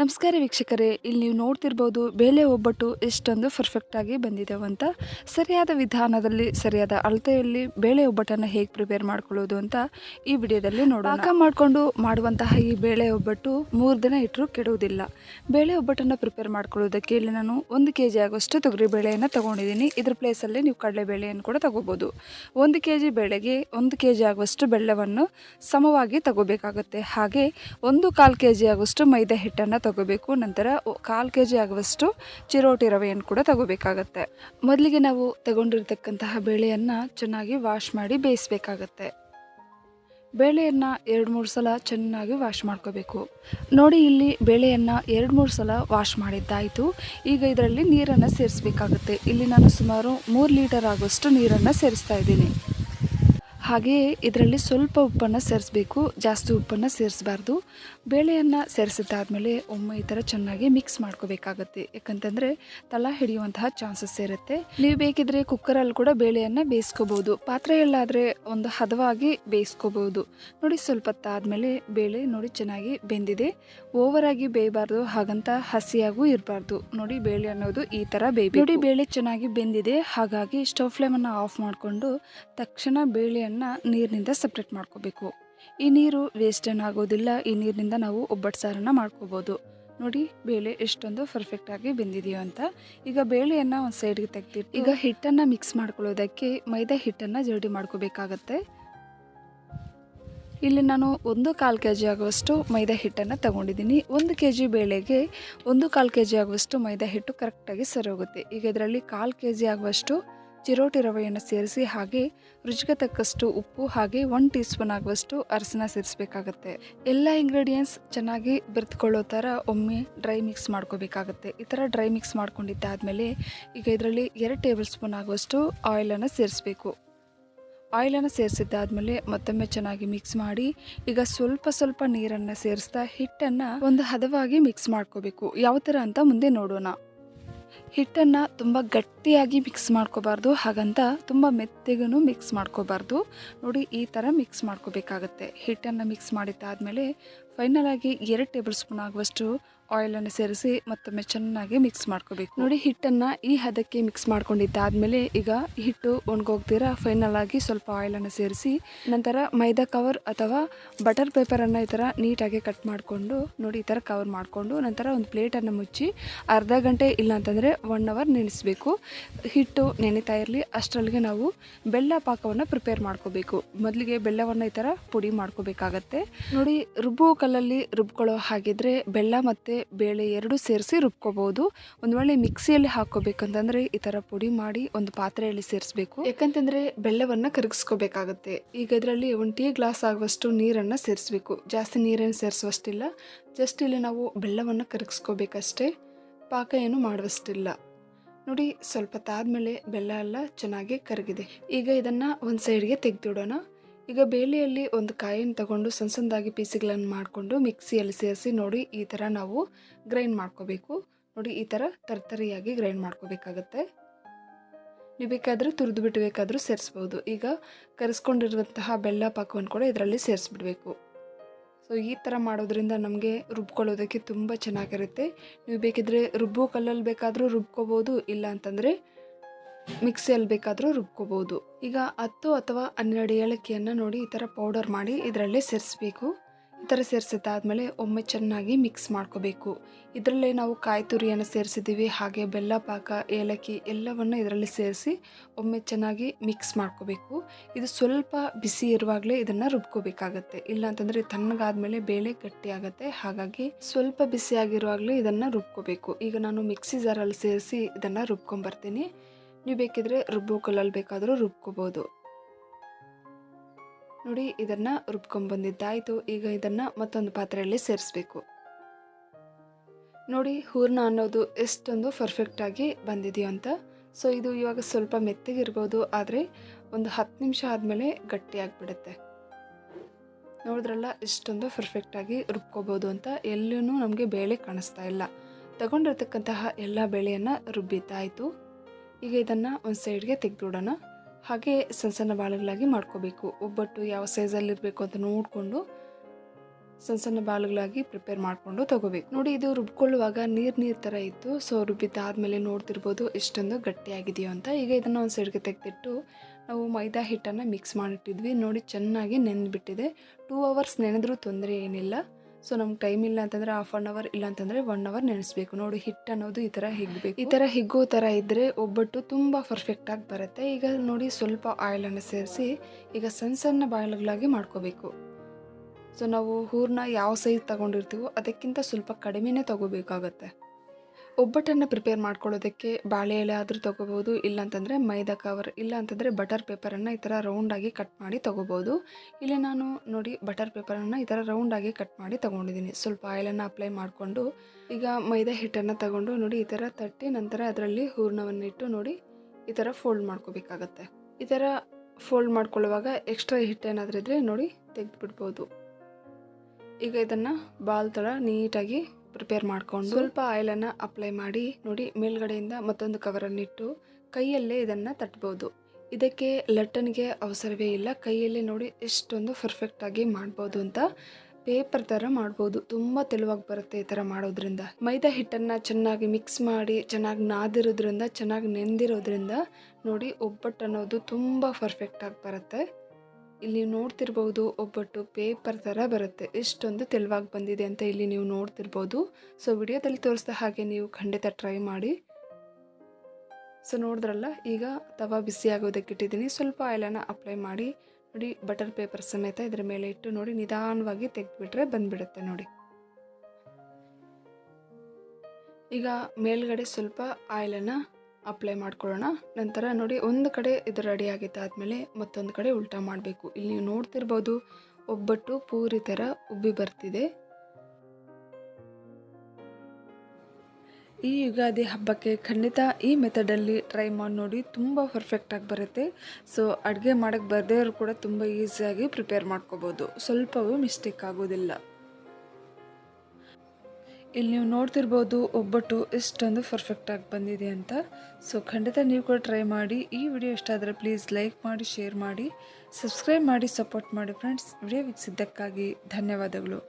ನಮಸ್ಕಾರ ವೀಕ್ಷಕರೇ, ಇಲ್ಲಿ ನೀವು ನೋಡ್ತಿರ್ಬೋದು ಬೇಳೆ ಒಬ್ಬಟ್ಟು ಎಷ್ಟೊಂದು ಪರ್ಫೆಕ್ಟಾಗಿ ಬಂದಿದೆ ಅಂತ. ಸರಿಯಾದ ವಿಧಾನದಲ್ಲಿ, ಸರಿಯಾದ ಅಳತೆಯಲ್ಲಿ ಬೇಳೆ ಒಬ್ಬಟ್ಟನ್ನು ಹೇಗೆ ಪ್ರಿಪೇರ್ ಮಾಡ್ಕೊಳ್ಳೋದು ಅಂತ ಈ ವಿಡಿಯೋದಲ್ಲಿ ನೋಡೋಣ. ಪಾಕ ಮಾಡಿಕೊಂಡು ಮಾಡುವಂತಹ ಈ ಬೇಳೆ ಒಬ್ಬಟ್ಟು ಮೂರು ದಿನ ಇಟ್ಟರೂ ಕೆಡುವುದಿಲ್ಲ. ಬೇಳೆ ಒಬ್ಬಟ್ಟನ್ನು ಪ್ರಿಪೇರ್ ಮಾಡ್ಕೊಳ್ಳೋದಕ್ಕೆ ಇಲ್ಲಿ ನಾನು ಒಂದು ಕೆ ಜಿ ಆಗುವಷ್ಟು ತೊಗರಿ ಬೇಳೆಯನ್ನು ತಗೊಂಡಿದ್ದೀನಿ. ಇದ್ರ ಪ್ಲೇಸಲ್ಲಿ ನೀವು ಕಡಲೆಬೇಳೆಯನ್ನು ಕೂಡ ತಗೋಬೋದು. ಒಂದು ಕೆ ಜಿ ಬೇಳೆಗೆ ಒಂದು ಕೆ ಜಿ ಆಗುವಷ್ಟು ಬೆಳ್ಳವನ್ನು ಸಮವಾಗಿ ತಗೋಬೇಕಾಗುತ್ತೆ. ಹಾಗೆ ಒಂದು ಕಾಲು ಕೆ ಜಿ ಆಗುವಷ್ಟು ಮೈದಾ ಹಿಟ್ಟನ್ನು ತಗೋಬೇಕು. ನಂತರ ಕಾಲು ಕೆ ಜಿ ಆಗುವಷ್ಟು ಚಿರೋಟಿ ರವೆಯನ್ನು ಕೂಡ ತಗೋಬೇಕಾಗತ್ತೆ. ಮೊದಲಿಗೆ ನಾವು ತಗೊಂಡಿರ್ತಕ್ಕಂತಹ ಬೇಳೆಯನ್ನು ಚೆನ್ನಾಗಿ ವಾಶ್ ಮಾಡಿ ಬೇಯಿಸ್ಬೇಕಾಗತ್ತೆ. ಬೇಳೆಯನ್ನು ಎರಡು ಮೂರು ಸಲ ಚೆನ್ನಾಗಿ ವಾಶ್ ಮಾಡ್ಕೋಬೇಕು. ನೋಡಿ ಇಲ್ಲಿ ಬೇಳೆಯನ್ನು ಎರಡು ಮೂರು ಸಲ ವಾಶ್ ಮಾಡಿದ್ದಾಯಿತು. ಈಗ ಇದರಲ್ಲಿ ನೀರನ್ನು ಸೇರಿಸ್ಬೇಕಾಗುತ್ತೆ. ಇಲ್ಲಿ ನಾನು ಸುಮಾರು ಮೂರು ಲೀಟರ್ ಆಗುವಷ್ಟು ನೀರನ್ನು ಸೇರಿಸ್ತಾ ಇದ್ದೀನಿ. ಹಾಗೆಯೇ ಇದರಲ್ಲಿ ಸ್ವಲ್ಪ ಉಪ್ಪನ್ನು ಸೇರಿಸ್ಬೇಕು, ಜಾಸ್ತಿ ಉಪ್ಪನ್ನು ಸೇರಿಸಬಾರ್ದು. ಬೇಳೆಯನ್ನು ಸೇರಿಸಿದ್ದಾದಮೇಲೆ ಒಮ್ಮೆ ಈ ಥರ ಚೆನ್ನಾಗಿ ಮಿಕ್ಸ್ ಮಾಡ್ಕೋಬೇಕಾಗತ್ತೆ. ಯಾಕಂತಂದರೆ ತಲ ಹಿಡಿಯುವಂತಹ ಚಾನ್ಸಸ್ ಇರುತ್ತೆ. ನೀವು ಬೇಕಿದ್ರೆ ಕುಕ್ಕರಲ್ಲಿ ಕೂಡ ಬೇಳೆಯನ್ನು ಬೇಯಿಸ್ಕೋಬೋದು. ಪಾತ್ರೆಯಲ್ಲಾದರೆ ಒಂದು ಹದವಾಗಿ ಬೇಯಿಸ್ಕೋಬೋದು. ನೋಡಿ ಸ್ವಲ್ಪ ಹೊತ್ತಾದಮೇಲೆ ಬೇಳೆ ನೋಡಿ ಚೆನ್ನಾಗಿ ಬೆಂದಿದೆ. ಓವರಾಗಿ ಬೇಯಬಾರ್ದು, ಹಾಗಂತ ಹಸಿಯಾಗೂ ಇರಬಾರ್ದು. ನೋಡಿ ಬೇಳೆ ಅನ್ನೋದು ಈ ಥರ ಬೇಯಿ ನೋಡಿ, ಬೇಳೆ ಚೆನ್ನಾಗಿ ಬೆಂದಿದೆ. ಹಾಗಾಗಿ ಸ್ಟವ್ ಫ್ಲೇಮನ್ನು ಆಫ್ ಮಾಡಿಕೊಂಡು ತಕ್ಷಣ ಬೇಳೆಯನ್ನು ನೀರಿನಿಂದ ಸಪ್ರೇಟ್ ಮಾಡ್ಕೋಬೇಕು. ಈ ನೀರು ವೇಸ್ಟ್ ಆಗೋದಿಲ್ಲ, ಈ ನೀರಿನಿಂದ ನಾವು ಒಬ್ಬಟ್ಟು ಸಾರನ್ನು ಮಾಡ್ಕೋಬೋದು. ನೋಡಿ, ಬೇಳೆ ಎಷ್ಟೊಂದು ಪರ್ಫೆಕ್ಟಾಗಿ ಬೆಂದಿದೆಯೋ ಅಂತ. ಈಗ ಬೇಳೆಯನ್ನು ಒಂದು ಸೈಡ್ಗೆ ತೆಗ್ದಿಟ್ಟು, ಈಗ ಹಿಟ್ಟನ್ನು ಮಿಕ್ಸ್ ಮಾಡ್ಕೊಳ್ಳೋದಕ್ಕೆ ಮೈದಾ ಹಿಟ್ಟನ್ನು ಜರಡಿ ಮಾಡ್ಕೋಬೇಕಾಗತ್ತೆ. ಇಲ್ಲಿ ನಾನು ಒಂದು ಕಾಲು ಕೆ ಜಿ ಆಗುವಷ್ಟು ಮೈದಾ ಹಿಟ್ಟನ್ನು ತಗೊಂಡಿದ್ದೀನಿ. ಒಂದು ಕೆ ಜಿ ಬೇಳೆಗೆ ಒಂದು ಕಾಲು ಕೆ ಜಿ ಆಗುವಷ್ಟು ಮೈದಾ ಹಿಟ್ಟು ಕರೆಕ್ಟಾಗಿ ಸರಿ ಹೋಗುತ್ತೆ ಈಗ ಇದರಲ್ಲಿ ಕಾಲು ಕೆ ಜಿ ಆಗುವಷ್ಟು ಚಿರೋಟಿ ರವೆಯನ್ನು ಸೇರಿಸಿ ಹಾಗೆ ರುಚಿಗೆ ತಕ್ಕಷ್ಟು ಉಪ್ಪು ಹಾಗೆ ಒನ್ ಟೀ ಸ್ಪೂನ್ ಆಗುವಷ್ಟು ಅರಸಿನ ಸೇರಿಸಬೇಕಾಗುತ್ತೆ. ಎಲ್ಲ ಇಂಗ್ರೀಡಿಯೆಂಟ್ಸ್ ಚೆನ್ನಾಗಿ ಬೆರೆತ್ಕೊಳ್ಳೋ ಥರ ಒಮ್ಮೆ ಡ್ರೈ ಮಿಕ್ಸ್ ಮಾಡ್ಕೋಬೇಕಾಗತ್ತೆ. ಈ ಥರ ಡ್ರೈ ಮಿಕ್ಸ್ ಮಾಡ್ಕೊಂಡಿದ್ದಾದಮೇಲೆ ಈಗ ಇದರಲ್ಲಿ ಎರಡು ಟೇಬಲ್ ಸ್ಪೂನ್ ಆಗುವಷ್ಟು ಆಯಿಲನ್ನು ಸೇರಿಸಬೇಕು. ಆಯಿಲನ್ನು ಸೇರಿಸಿದ್ದಾದಮೇಲೆ ಮತ್ತೊಮ್ಮೆ ಚೆನ್ನಾಗಿ ಮಿಕ್ಸ್ ಮಾಡಿ ಈಗ ಸ್ವಲ್ಪ ಸ್ವಲ್ಪ ನೀರನ್ನು ಸೇರಿಸ್ತಾ ಹಿಟ್ಟನ್ನು ಒಂದು ಹದವಾಗಿ ಮಿಕ್ಸ್ ಮಾಡ್ಕೋಬೇಕು. ಯಾವ ಥರ ಅಂತ ಮುಂದೆ ನೋಡೋಣ. ಹಿಟ್ಟನ್ನು ತುಂಬ ಗಟ್ಟಿಯಾಗಿ ಮಿಕ್ಸ್ ಮಾಡ್ಕೋಬಾರ್ದು, ಹಾಗಂತ ತುಂಬ ಮೆತ್ತಗೂ ಮಿಕ್ಸ್ ಮಾಡ್ಕೋಬಾರ್ದು. ನೋಡಿ, ಈ ಥರ ಮಿಕ್ಸ್ ಮಾಡ್ಕೋಬೇಕಾಗತ್ತೆ. ಹಿಟ್ಟನ್ನು ಮಿಕ್ಸ್ ಮಾಡಿದ್ದಾದಮೇಲೆ ಫೈನಲಾಗಿ ಎರಡು ಟೇಬಲ್ ಸ್ಪೂನ್ ಆಗುವಷ್ಟು ಆಯಿಲನ್ನು ಸೇರಿಸಿ ಮತ್ತೊಮ್ಮೆ ಚೆನ್ನಾಗಿ ಮಿಕ್ಸ್ ಮಾಡ್ಕೋಬೇಕು. ನೋಡಿ, ಹಿಟ್ಟನ್ನು ಈ ಹದಕ್ಕೆ ಮಿಕ್ಸ್ ಮಾಡ್ಕೊಂಡಿದ್ದಾದಮೇಲೆ ಈಗ ಹಿಟ್ಟು ಒಣಗೋಗ್ದಿರ ಫೈನಲ್ ಆಗಿ ಸ್ವಲ್ಪ ಆಯಿಲನ್ನು ಸೇರಿಸಿ, ನಂತರ ಮೈದಾ ಕವರ್ ಅಥವಾ ಬಟರ್ ಪೇಪರನ್ನು ಈ ಥರ ನೀಟಾಗಿ ಕಟ್ ಮಾಡಿಕೊಂಡು, ನೋಡಿ, ಈ ಥರ ಕವರ್ ಮಾಡಿಕೊಂಡು, ನಂತರ ಒಂದು ಪ್ಲೇಟನ್ನು ಮುಚ್ಚಿ ಅರ್ಧ ಗಂಟೆ ಇಲ್ಲ ಅಂತಂದರೆ ಒನ್ ಅವರ್ ನೆನೆಸಬೇಕು ಹಿಟ್ಟು ನೆನೆತಾ ಇರಲಿ, ಅಷ್ಟರಲ್ಲಿಗೆ ನಾವು ಬೆಲ್ಲ ಪಾಕವನ್ನು ಪ್ರಿಪೇರ್ ಮಾಡ್ಕೋಬೇಕು. ಮೊದಲಿಗೆ ಬೆಲ್ಲವನ್ನು ಈ ಥರ ಪುಡಿ ಮಾಡ್ಕೋಬೇಕಾಗತ್ತೆ. ನೋಡಿ, ರುಬ್ಬುವ ಕಲ್ಲಲ್ಲಿ ರುಬ್ಕೊಳ್ಳೋ ಹಾಗಿದ್ರೆ ಬೆಲ್ಲ ಮತ್ತು ಬೇಳೆ ಎರಡು ಸೇರಿಸಿ ರುಬ್ಕೋಬಹುದು ಒಂದು ವೇಳೆ ಮಿಕ್ಸಿಯಲ್ಲಿ ಹಾಕೋಬೇಕಂತಂದ್ರೆ ಈ ಥರ ಪುಡಿ ಮಾಡಿ ಒಂದು ಪಾತ್ರೆಯಲ್ಲಿ ಸೇರಿಸಬೇಕು. ಯಾಕಂತಂದ್ರೆ ಬೆಲ್ಲವನ್ನು ಕರಗಿಸ್ಕೋಬೇಕಾಗುತ್ತೆ. ಈಗ ಇದರಲ್ಲಿ ಒಂದು ಟೀ ಗ್ಲಾಸ್ ಆಗುವಷ್ಟು ನೀರನ್ನು ಸೇರಿಸಬೇಕು. ಜಾಸ್ತಿ ನೀರನ್ನು ಸೇರಿಸುವಷ್ಟಿಲ್ಲ. ಜಸ್ಟ್ ಇಲ್ಲಿ ನಾವು ಬೆಲ್ಲವನ್ನು ಕರಗಿಸ್ಕೋಬೇಕಷ್ಟೇ. ಪಾಕ ಏನು ಮಾಡುವಷ್ಟಿಲ್ಲ. ನೋಡಿ, ಸ್ವಲ್ಪ ತಾದ್ಮೇಲೆ ಬೆಲ್ಲ ಎಲ್ಲ ಚೆನ್ನಾಗಿ ಕರಗಿದೆ. ಈಗ ಇದನ್ನು ಒಂದು ಸೈಡ್ಗೆ ತೆಗೆದಿಡೋಣ. ಈಗ ಬೇಳೆಯಲ್ಲಿ ಒಂದು ಕಾಯಿನ ತಗೊಂಡು ಸಣ್ಣ ಸಣ್ಣದಾಗಿ ಪೀಸುಗಳನ್ನು ಮಾಡಿಕೊಂಡು ಮಿಕ್ಸಿಯಲ್ಲಿ ಸೇರಿಸಿ ನೋಡಿ ಈ ಥರ ನಾವು ಗ್ರೈಂಡ್ ಮಾಡ್ಕೋಬೇಕು. ನೋಡಿ ಈ ಥರ ತರ್ತರಿಯಾಗಿ ಗ್ರೈಂಡ್ ಮಾಡ್ಕೋಬೇಕಾಗತ್ತೆ. ನೀವು ಬೇಕಾದರೂ ತುರಿದು ಬಿಟ್ಟು ಬೇಕಾದರೂ ಸೇರಿಸ್ಬೋದು. ಈಗ ಕರೆಸ್ಕೊಂಡಿರುವಂತಹ ಬೆಲ್ಲ ಪಾಕವನ್ನು ಕೂಡ ಇದರಲ್ಲಿ ಸೇರಿಸ್ಬಿಡಬೇಕು. ಸೊ ಈ ಥರ ಮಾಡೋದ್ರಿಂದ ನಮಗೆ ರುಬ್ಕೊಳ್ಳೋದಕ್ಕೆ ತುಂಬ ಚೆನ್ನಾಗಿರುತ್ತೆ. ನೀವು ಬೇಕಿದ್ರೆ ರುಬ್ಬೋ ಕಲ್ಲಲ್ಲಿ ಬೇಕಾದರೂ ರುಬ್ಕೋಬೋದು, ಇಲ್ಲ ಅಂತಂದರೆ ಮಿಕ್ಸಿಯಲ್ಲಿ ಬೇಕಾದರೂ ರುಬ್ಕೋಬೋದು. ಈಗ ಹತ್ತು ಅಥವಾ ಹನ್ನೆರಡು ಏಲಕ್ಕಿಯನ್ನು ನೋಡಿ ಈ ಥರ ಪೌಡರ್ ಮಾಡಿ ಇದರಲ್ಲೇ ಸೇರಿಸ್ಬೇಕು. ಈ ಥರ ಸೇರಿಸಿದ್ದಾದಮೇಲೆ ಒಮ್ಮೆ ಚೆನ್ನಾಗಿ ಮಿಕ್ಸ್ ಮಾಡ್ಕೋಬೇಕು. ಇದರಲ್ಲೇ ನಾವು ಕಾಯಿ ತುರಿಯನ್ನು ಸೇರಿಸಿದ್ದೀವಿ, ಹಾಗೆ ಬೆಲ್ಲ, ಪಾಕ, ಏಲಕ್ಕಿ ಎಲ್ಲವನ್ನು ಇದರಲ್ಲಿ ಸೇರಿಸಿ ಒಮ್ಮೆ ಚೆನ್ನಾಗಿ ಮಿಕ್ಸ್ ಮಾಡ್ಕೋಬೇಕು. ಇದು ಸ್ವಲ್ಪ ಬಿಸಿ ಇರುವಾಗಲೇ ಇದನ್ನು ರುಬ್ಕೋಬೇಕಾಗತ್ತೆ. ಇಲ್ಲ ಅಂತಂದರೆ ತಣ್ಣಗಾದ್ಮೇಲೆ ಬೇಳೆ ಗಟ್ಟಿ ಹಾಗಾಗಿ ಸ್ವಲ್ಪ ಬಿಸಿಯಾಗಿರುವಾಗಲೇ ಇದನ್ನು ರುಬ್ಕೋಬೇಕು. ಈಗ ನಾನು ಮಿಕ್ಸಿ ಜಾರಲ್ಲಿ ಸೇರಿಸಿ ಇದನ್ನು ರುಬ್ಕೊಂಬರ್ತೀನಿ. ನೀವು ಬೇಕಿದ್ರೆ ರುಬ್ಬೋ ಕಲ್ಲಲ್ಲಿ ಬೇಕಾದರೂ ರುಬ್ಕೋಬೋದು. ನೋಡಿ, ಇದನ್ನು ರುಬ್ಕೊಂಬಂದಿದ್ದಾಯಿತು. ಈಗ ಇದನ್ನು ಮತ್ತೊಂದು ಪಾತ್ರೆಯಲ್ಲಿ ಸೇರಿಸ್ಬೇಕು. ನೋಡಿ, ಹೂರ್ಣ ಅನ್ನೋದು ಎಷ್ಟೊಂದು ಪರ್ಫೆಕ್ಟಾಗಿ ಬಂದಿದೆಯೋ ಅಂತ. ಸೊ ಇದು ಇವಾಗ ಸ್ವಲ್ಪ ಮೆತ್ತಗಿರ್ಬೋದು, ಆದರೆ ಒಂದು ಹತ್ತು ನಿಮಿಷ ಆದಮೇಲೆ ಗಟ್ಟಿಯಾಗಿಬಿಡುತ್ತೆ ನೋಡಿದ್ರಲ್ಲ, ಎಷ್ಟೊಂದು ಪರ್ಫೆಕ್ಟಾಗಿ ರುಬ್ಕೋಬೋದು ಅಂತ. ಎಲ್ಲೂ ನಮಗೆ ಬೇಳೆ ಕಾಣಿಸ್ತಾ ಇಲ್ಲ. ತಗೊಂಡಿರ್ತಕ್ಕಂತಹ ಎಲ್ಲ ಬೇಳೆಯನ್ನು ರುಬ್ಬಿದ್ದಾಯಿತು. ಈಗ ಇದನ್ನು ಒಂದು ಸೈಡ್ಗೆ ತೆಗೆದುಬಿಡೋಣ. ಹಾಗೆ ಸಣ್ಣ ಸಣ್ಣ ಬಾಳುಗಳಾಗಿ ಮಾಡ್ಕೋಬೇಕು. ಒಬ್ಬಟ್ಟು ಯಾವ ಸೈಜಲ್ಲಿರಬೇಕು ಅಂತ ನೋಡಿಕೊಂಡು ಸಣ್ಣ ಸಣ್ಣ ಬಾಲುಗಳಾಗಿ ಪ್ರಿಪೇರ್ ಮಾಡಿಕೊಂಡು ತಗೋಬೇಕು. ನೋಡಿ, ಇದು ರುಬ್ಕೊಳ್ಳುವಾಗ ನೀರು ನೀರು ಥರ ಇತ್ತು. ಸೊ ರುಬ್ಬಿದ್ದಾದಮೇಲೆ ನೋಡ್ತಿರ್ಬೋದು ಎಷ್ಟೊಂದು ಗಟ್ಟಿಯಾಗಿದೆಯೋ ಅಂತ. ಈಗ ಇದನ್ನು ಒಂದು ಸೈಡ್ಗೆ ತೆಗೆದಿಟ್ಟು ನಾವು ಮೈದಾ ಹಿಟ್ಟನ್ನು ಮಿಕ್ಸ್ ಮಾಡಿಟ್ಟಿದ್ವಿ. ನೋಡಿ, ಚೆನ್ನಾಗಿ ನೆನೆದ್ಬಿಟ್ಟಿದೆ. ಟೂ ಅವರ್ಸ್ ನೆನೆದ್ರೂ ತೊಂದರೆ ಏನಿಲ್ಲ. ಸೊ ನಮ್ಗೆ ಟೈಮ್ ಇಲ್ಲ ಅಂತಂದರೆ ಹಾಫ್ ಆನ್ ಅವರ್ ಇಲ್ಲ ಅಂತಂದರೆ ಒನ್ ಅವರ್ ನೆನೆಸ್ಬೇಕು. ನೋಡಿ ಹಿಟ್ಟು ಅನ್ನೋದು ಈ ಥರ ಹಿಗ್ಬೇಕು. ಈ ಥರ ಹಿಗ್ಗೋ ಥರ ಇದ್ದರೆ ಒಬ್ಬಟ್ಟು ತುಂಬ ಪರ್ಫೆಕ್ಟಾಗಿ ಬರುತ್ತೆ. ಈಗ ನೋಡಿ, ಸ್ವಲ್ಪ ಆಯಿಲನ್ನು ಸೇರಿಸಿ ಈಗ ಸಣ್ಣ ಸಣ್ಣ ಬಾಯಲ್ಗಳಾಗಿ ಮಾಡ್ಕೋಬೇಕು. ಸೊ ನಾವು ಹೂರನ್ನ ಯಾವ ಸೈಜ್ ತಗೊಂಡಿರ್ತೀವೋ ಅದಕ್ಕಿಂತ ಸ್ವಲ್ಪ ಕಡಿಮೆನೇ ತಗೋಬೇಕಾಗತ್ತೆ. ಒಬ್ಬಟ್ಟನ್ನು ಪ್ರಿಪೇರ್ ಮಾಡ್ಕೊಳ್ಳೋದಕ್ಕೆ ಬಾಳೆ ಎಲೆ ಆದರೂ ತೊಗೋಬೋದು, ಇಲ್ಲಾಂತಂದರೆ ಮೈದಾ ಕವರ್ ಇಲ್ಲ ಅಂತಂದರೆ ಬಟರ್ ಪೇಪರನ್ನು ಈ ಥರ ರೌಂಡಾಗಿ ಕಟ್ ಮಾಡಿ ತೊಗೋಬೋದು. ಇಲ್ಲಿ ನಾನು ನೋಡಿ ಬಟರ್ ಪೇಪರನ್ನು ಈ ಥರ ರೌಂಡಾಗಿ ಕಟ್ ಮಾಡಿ ತೊಗೊಂಡಿದ್ದೀನಿ. ಸ್ವಲ್ಪ ಆಯಿಲನ್ನು ಅಪ್ಲೈ ಮಾಡಿಕೊಂಡು, ಈಗ ಮೈದಾ ಹಿಟ್ಟನ್ನು ತಗೊಂಡು ನೋಡಿ ಈ ಥರ ತಟ್ಟಿ ನಂತರ ಅದರಲ್ಲಿ ಹೂರ್ಣವನ್ನು ಇಟ್ಟು ನೋಡಿ ಈ ಥರ ಫೋಲ್ಡ್ ಮಾಡ್ಕೋಬೇಕಾಗತ್ತೆ. ಈ ಥರ ಫೋಲ್ಡ್ ಮಾಡ್ಕೊಳ್ಳುವಾಗ ಎಕ್ಸ್ಟ್ರಾ ಹಿಟ್ಟೇನಾದರೂ ಇದ್ದರೆ ನೋಡಿ ತೆಗೆದುಬಿಡ್ಬೋದು. ಈಗ ಇದನ್ನು ಬಾಲ್ ಥರ ನೀಟಾಗಿ ಪ್ರಿಪೇರ್ ಮಾಡಿಕೊಂಡು ಸ್ವಲ್ಪ ಆಯಿಲನ್ನು ಅಪ್ಲೈ ಮಾಡಿ ನೋಡಿ ಮೇಲ್ಗಡೆಯಿಂದ ಮತ್ತೊಂದು ಕವರನ್ನಿಟ್ಟು ಕೈಯಲ್ಲೇ ಇದನ್ನು ತಟ್ಬೋದು. ಇದಕ್ಕೆ ಲಟ್ಟನ್ಗೆ ಅವಸರವೇ ಇಲ್ಲ. ಕೈಯಲ್ಲಿ ನೋಡಿ ಎಷ್ಟೊಂದು ಪರ್ಫೆಕ್ಟಾಗಿ ಮಾಡ್ಬೋದು ಅಂತ ಪೇಪರ್ ಥರ ಮಾಡ್ಬೋದು. ತುಂಬ ತೆಳುವಾಗಿ ಬರುತ್ತೆ ಈ ಥರ ಮಾಡೋದ್ರಿಂದ. ಮೈದಾ ಹಿಟ್ಟನ್ನು ಚೆನ್ನಾಗಿ ಮಿಕ್ಸ್ ಮಾಡಿ ಚೆನ್ನಾಗಿ ನಾದಿರೋದ್ರಿಂದ ಚೆನ್ನಾಗಿ ನೆಂದಿರೋದ್ರಿಂದ ನೋಡಿ ಒಬ್ಬಟ್ಟು ಅನ್ನೋದು ತುಂಬ ಪರ್ಫೆಕ್ಟಾಗಿ ಬರುತ್ತೆ. ಇಲ್ಲಿ ನೋಡ್ತಿರ್ಬೋದು ಒಬ್ಬಟ್ಟು ಪೇಪರ್ ಥರ ಬರುತ್ತೆ. ಎಷ್ಟೊಂದು ತೆಳುವಾಗಿ ಬಂದಿದೆ ಅಂತ ಇಲ್ಲಿ ನೀವು ನೋಡ್ತಿರ್ಬೋದು. ಸೊ ವಿಡಿಯೋದಲ್ಲಿ ತೋರಿಸಿದ ಹಾಗೆ ನೀವು ಖಂಡಿತ ಟ್ರೈ ಮಾಡಿ. ಸೊ ನೋಡಿದ್ರಲ್ಲ, ಈಗ ತವಾ ಬಿಸಿ ಆಗೋದಕ್ಕೆ ಇಟ್ಟಿದ್ದೀನಿ. ಸ್ವಲ್ಪ ಆಯಿಲನ್ನು ಅಪ್ಲೈ ಮಾಡಿ. ನೋಡಿ ಬಟರ್ ಪೇಪರ್ ಸಮೇತ ಇದರ ಮೇಲೆ ಇಟ್ಟು ನೋಡಿ, ನಿಧಾನವಾಗಿ ತೆಗೆದುಬಿಟ್ರೆ ಬಂದುಬಿಡುತ್ತೆ ನೋಡಿ. ಈಗ ಮೇಲ್ಗಡೆ ಸ್ವಲ್ಪ ಆಯಿಲನ್ನು ಅಪ್ಲೈ ಮಾಡ್ಕೊಳ್ಳೋಣ. ನಂತರ ನೋಡಿ ಒಂದು ಕಡೆ ಇದು ರೆಡಿ ಆದಮೇಲೆ ಮತ್ತೊಂದು ಕಡೆ ಉಲ್ಟಾ ಮಾಡಬೇಕು. ಇಲ್ಲಿ ನೀವು ನೋಡ್ತಿರ್ಬೋದು ಒಬ್ಬಟ್ಟು ಪೂರಿ ಥರ ಉಬ್ಬಿ ಬರ್ತಿದೆ. ಈ ಯುಗಾದಿ ಹಬ್ಬಕ್ಕೆ ಖಂಡಿತ ಈ ಮೆಥಡಲ್ಲಿ ಟ್ರೈ ಮಾಡಿ ನೋಡಿ ತುಂಬ ಪರ್ಫೆಕ್ಟಾಗಿ ಬರುತ್ತೆ. ಸೊ ಅಡುಗೆ ಮಾಡೋಕ್ಕೆ ಬರದೇ ಕೂಡ ತುಂಬ ಈಸಿಯಾಗಿ ಪ್ರಿಪೇರ್ ಮಾಡ್ಕೋಬೋದು. ಸ್ವಲ್ಪವೂ ಮಿಸ್ಟೇಕ್ ಆಗೋದಿಲ್ಲ. ಇಲ್ಲಿ ನೀವು ನೋಡ್ತಿರ್ಬೋದು ಒಬ್ಬಟ್ಟು ಎಷ್ಟೊಂದು ಪರ್ಫೆಕ್ಟಾಗಿ ಬಂದಿದೆ ಅಂತ. ಸೊ ಖಂಡಿತ ನೀವು ಕೂಡ ಟ್ರೈ ಮಾಡಿ. ಈ ವಿಡಿಯೋ ಇಷ್ಟ ಆದರೆ ಪ್ಲೀಸ್ ಲೈಕ್ ಮಾಡಿ ಶೇರ್ ಮಾಡಿ. ಸಬ್ಸ್ಕ್ರೈಬ್ ಮಾಡಿ ಸಪೋರ್ಟ್ ಮಾಡಿ ಫ್ರೆಂಡ್ಸ್ ವಿಡಿಯೋ ವೀಕ್ಷಿಸಿದ್ದಕ್ಕಾಗಿ ಧನ್ಯವಾದಗಳು.